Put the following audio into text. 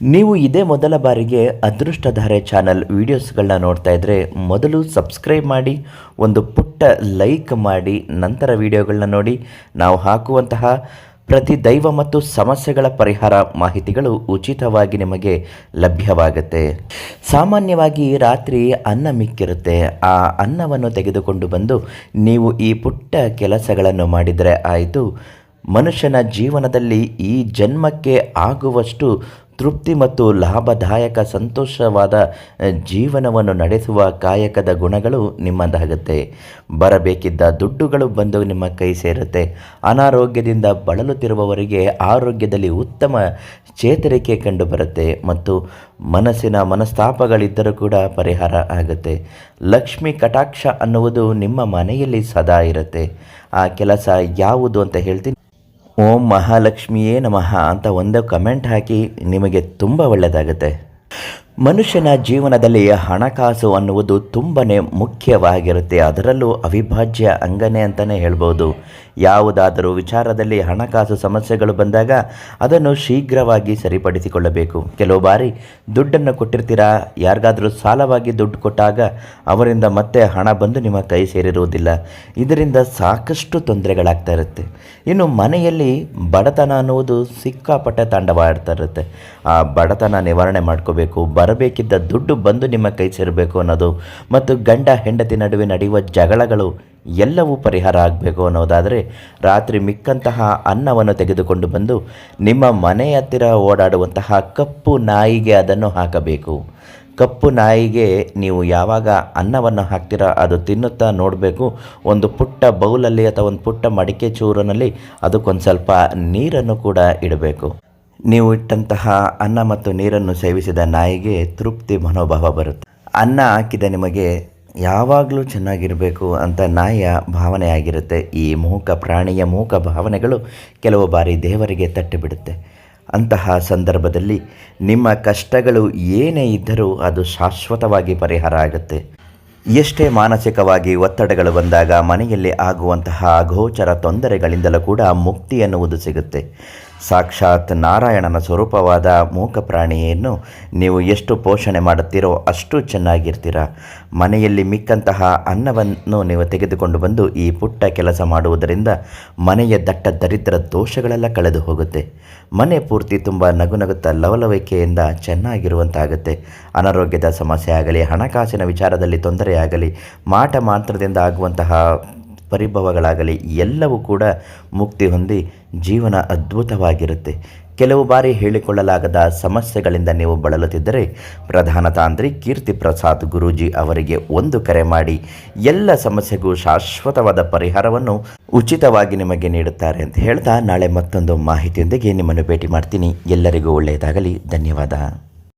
ನೀವು ಇದೇ ಮೊದಲ ಬಾರಿಗೆ ಅದೃಷ್ಟಧಾರೆ ಚಾನಲ್ ವೀಡಿಯೋಸ್ಗಳನ್ನ ನೋಡ್ತಾ ಇದ್ರೆ ಮೊದಲು ಸಬ್ಸ್ಕ್ರೈಬ್ ಮಾಡಿ, ಒಂದು ಪುಟ್ಟ ಲೈಕ್ ಮಾಡಿ, ನಂತರ ವಿಡಿಯೋಗಳನ್ನ ನೋಡಿ. ನಾವು ಹಾಕುವಂತಹ ಪ್ರತಿ ದೈವ ಮತ್ತು ಸಮಸ್ಯೆಗಳ ಪರಿಹಾರ ಮಾಹಿತಿಗಳು ಉಚಿತವಾಗಿ ನಿಮಗೆ ಲಭ್ಯವಾಗುತ್ತೆ. ಸಾಮಾನ್ಯವಾಗಿ ರಾತ್ರಿ ಅನ್ನ ಮಿಕ್ಕಿರುತ್ತೆ. ಆ ಅನ್ನವನ್ನು ತೆಗೆದುಕೊಂಡು ಬಂದು ನೀವು ಈ ಪುಟ್ಟ ಕೆಲಸಗಳನ್ನು ಮಾಡಿದರೆ ಆಯಿತು. ಮನುಷ್ಯನ ಜೀವನದಲ್ಲಿ ಈ ಜನ್ಮಕ್ಕೆ ಆಗುವಷ್ಟು ತೃಪ್ತಿ ಮತ್ತು ಲಾಭದಾಯಕ ಸಂತೋಷವಾದ ಜೀವನವನ್ನು ನಡೆಸುವ ಕಾಯಕದ ಗುಣಗಳು ನಿಮ್ಮದಾಗುತ್ತೆ. ಬರಬೇಕಿದ್ದ ದುಡ್ಡುಗಳು ಬಂದು ನಿಮ್ಮ ಕೈ ಸೇರುತ್ತೆ. ಅನಾರೋಗ್ಯದಿಂದ ಬಳಲುತ್ತಿರುವವರಿಗೆ ಆರೋಗ್ಯದಲ್ಲಿ ಉತ್ತಮ ಚೇತರಿಕೆ ಕಂಡುಬರುತ್ತೆ ಮತ್ತು ಮನಸ್ಸಿನ ಮನಸ್ತಾಪಗಳಿದ್ದರೂ ಕೂಡ ಪರಿಹಾರ ಆಗುತ್ತೆ. ಲಕ್ಷ್ಮಿ ಕಟಾಕ್ಷ ಅನ್ನುವುದು ನಿಮ್ಮ ಮನೆಯಲ್ಲಿ ಸದಾ ಇರುತ್ತೆ. ಆ ಕೆಲಸ ಯಾವುದು ಅಂತ ಹೇಳ್ತೀನಿ. ಓಂ ಮಹಾಲಕ್ಷ್ಮಿಯೇ ನಮಃ ಅಂತ ಒಂದು ಕಮೆಂಟ್ ಹಾಕಿ ನಿಮಗೆ ತುಂಬ ಒಳ್ಳೆಯದಾಗುತ್ತೆ ಮನುಷ್ಯನ ಜೀವನದಲ್ಲಿ ಹಣಕಾಸು ಅನ್ನುವುದು ತುಂಬನೇ ಮುಖ್ಯವಾಗಿರುತ್ತೆ. ಅದರಲ್ಲೂ ಅವಿಭಾಜ್ಯ ಅಂಗನೇ ಅಂತಲೇ ಹೇಳ್ಬೋದು. ಯಾವುದಾದರೂ ವಿಚಾರದಲ್ಲಿ ಹಣಕಾಸು ಸಮಸ್ಯೆಗಳು ಬಂದಾಗ ಅದನ್ನು ಶೀಘ್ರವಾಗಿ ಸರಿಪಡಿಸಿಕೊಳ್ಳಬೇಕು. ಕೆಲವು ಬಾರಿ ದುಡ್ಡನ್ನು ಕೊಟ್ಟಿರ್ತೀರಾ? ಯಾರಿಗಾದರೂ ಸಾಲವಾಗಿ ದುಡ್ಡು ಕೊಟ್ಟಾಗ ಅವರಿಂದ ಮತ್ತೆ ಹಣ ಬಂದು ನಿಮ್ಮ ಕೈ ಸೇರಿರುವುದಿಲ್ಲ. ಇದರಿಂದ ಸಾಕಷ್ಟು ತೊಂದರೆಗಳಾಗ್ತಾ ಇರುತ್ತೆ. ಇನ್ನು ಮನೆಯಲ್ಲಿ ಬಡತನ ಅನ್ನುವುದು ಸಿಕ್ಕಾಪಟ್ಟೆ ತಾಂಡವಾಡ್ತಾ ಇರುತ್ತೆ. ಆ ಬಡತನ ನಿವಾರಣೆ ಮಾಡ್ಕೋಬೇಕು ಬರಬೇಕಿದ್ದ ದುಡ್ಡು ಬಂದು ನಿಮ್ಮ ಕೈ ಸೇರಬೇಕು ಅನ್ನೋದು ಮತ್ತು ಗಂಡ ಹೆಂಡತಿ ನಡುವೆ ನಡೆಯುವ ಜಗಳಗಳು ಎಲ್ಲವೂ ಪರಿಹಾರ ಆಗಬೇಕು ಅನ್ನೋದಾದರೆ ರಾತ್ರಿ ಮಿಕ್ಕಂತಹ ಅನ್ನವನ್ನು ತೆಗೆದುಕೊಂಡು ಬಂದು ನಿಮ್ಮ ಮನೆ ಹತ್ತಿರ ಓಡಾಡುವಂತಹ ಕಪ್ಪು ನಾಯಿಗೆ ಅದನ್ನು ಹಾಕಬೇಕು. ಕಪ್ಪು ನಾಯಿಗೆ ನೀವು ಯಾವಾಗ ಅನ್ನವನ್ನು ಹಾಕ್ತೀರಾ ಅದು ತಿನ್ನುತ್ತಾ ನೋಡಬೇಕು. ಒಂದು ಪುಟ್ಟ ಬೌಲಲ್ಲಿ ಅಥವಾ ಒಂದು ಪುಟ್ಟ ಮಡಿಕೆ ಚೂರಿನಲ್ಲಿ ಅದಕ್ಕೊಂದು ಸ್ವಲ್ಪ ನೀರನ್ನು ಕೂಡ ಇಡಬೇಕು. ನೀವು ಇಟ್ಟಂತಹ ಅನ್ನ ಮತ್ತು ನೀರನ್ನು ಸೇವಿಸಿದ ನಾಯಿಗೆ ತೃಪ್ತಿ ಮನೋಭಾವ ಬರುತ್ತೆ. ಅನ್ನ ಹಾಕಿದ ನಿಮಗೆ ಯಾವಾಗಲೂ ಚೆನ್ನಾಗಿರಬೇಕು ಅಂತ ನಾಯಿಯ ಭಾವನೆ ಆಗಿರುತ್ತೆ. ಈ ಮೂಕ ಪ್ರಾಣಿಯ ಮೂಕ ಭಾವನೆಗಳು ಕೆಲವು ಬಾರಿ ದೇವರಿಗೆ ತಟ್ಟಿಬಿಡುತ್ತೆ. ಅಂತಹ ಸಂದರ್ಭದಲ್ಲಿ ನಿಮ್ಮ ಕಷ್ಟಗಳು ಏನೇ ಇದ್ದರೂ ಅದು ಶಾಶ್ವತವಾಗಿ ಪರಿಹಾರ ಆಗುತ್ತೆ. ಎಷ್ಟೇ ಮಾನಸಿಕವಾಗಿ ಒತ್ತಡಗಳು ಬಂದಾಗ ಮನೆಯಲ್ಲಿ ಆಗುವಂತಹ ಅಗೋಚರ ತೊಂದರೆಗಳಿಂದಲೂ ಕೂಡ ಮುಕ್ತಿ ಎನ್ನುವುದು ಸಿಗುತ್ತೆ. ಸಾಕ್ಷಾತ್ ನಾರಾಯಣನ ಸ್ವರೂಪವಾದ ಮೂಕ ಪ್ರಾಣಿಯನ್ನು ನೀವು ಎಷ್ಟು ಪೋಷಣೆ ಮಾಡುತ್ತೀರೋ ಅಷ್ಟು ಚೆನ್ನಾಗಿರ್ತೀರ. ಮನೆಯಲ್ಲಿ ಮಿಕ್ಕಂತಹ ಅನ್ನವನ್ನು ನೀವು ತೆಗೆದುಕೊಂಡು ಬಂದು ಈ ಪುಟ್ಟ ಕೆಲಸ ಮಾಡುವುದರಿಂದ ಮನೆಯ ದಟ್ಟ ದರಿದ್ರ ದೋಷಗಳೆಲ್ಲ ಕಳೆದು ಹೋಗುತ್ತೆ. ಮನೆ ಪೂರ್ತಿ ತುಂಬ ನಗು ನಗುತ್ತಾ ಲವಲವಿಕೆಯಿಂದ ಚೆನ್ನಾಗಿರುವಂತಾಗುತ್ತೆ. ಅನಾರೋಗ್ಯದ ಸಮಸ್ಯೆ ಆಗಲಿ, ಹಣಕಾಸಿನ ವಿಚಾರದಲ್ಲಿ ತೊಂದರೆಯಾಗಲಿ, ಮಾಟ ಮಾತ್ರದಿಂದ ಆಗುವಂತಹ ಪರಿಭವಗಳಾಗಲಿ ಎಲ್ಲವೂ ಕೂಡ ಮುಕ್ತಿ ಹೊಂದಿ ಜೀವನ ಅದ್ಭುತವಾಗಿರುತ್ತೆ. ಕೆಲವು ಬಾರಿ ಹೇಳಿಕೊಳ್ಳಲಾಗದ ಸಮಸ್ಯೆಗಳಿಂದ ನೀವು ಬಳಲುತ್ತಿದ್ದರೆ ಪ್ರಧಾನ ತಾಂತ್ರಿ ಕೀರ್ತಿ ಪ್ರಸಾದ್ ಗುರೂಜಿ ಅವರಿಗೆ ಒಂದು ಕರೆ ಮಾಡಿ ಎಲ್ಲ ಸಮಸ್ಯೆಗೂ ಶಾಶ್ವತವಾದ ಪರಿಹಾರವನ್ನು ಉಚಿತವಾಗಿ ನಿಮಗೆ ನೀಡುತ್ತಾರೆ ಅಂತ ಹೇಳ್ತಾ ನಾಳೆ ಮತ್ತೊಂದು ಮಾಹಿತಿಯೊಂದಿಗೆ ನಿಮ್ಮನ್ನು ಭೇಟಿ ಮಾಡ್ತೀನಿ. ಎಲ್ಲರಿಗೂ ಒಳ್ಳೆಯದಾಗಲಿ. ಧನ್ಯವಾದ.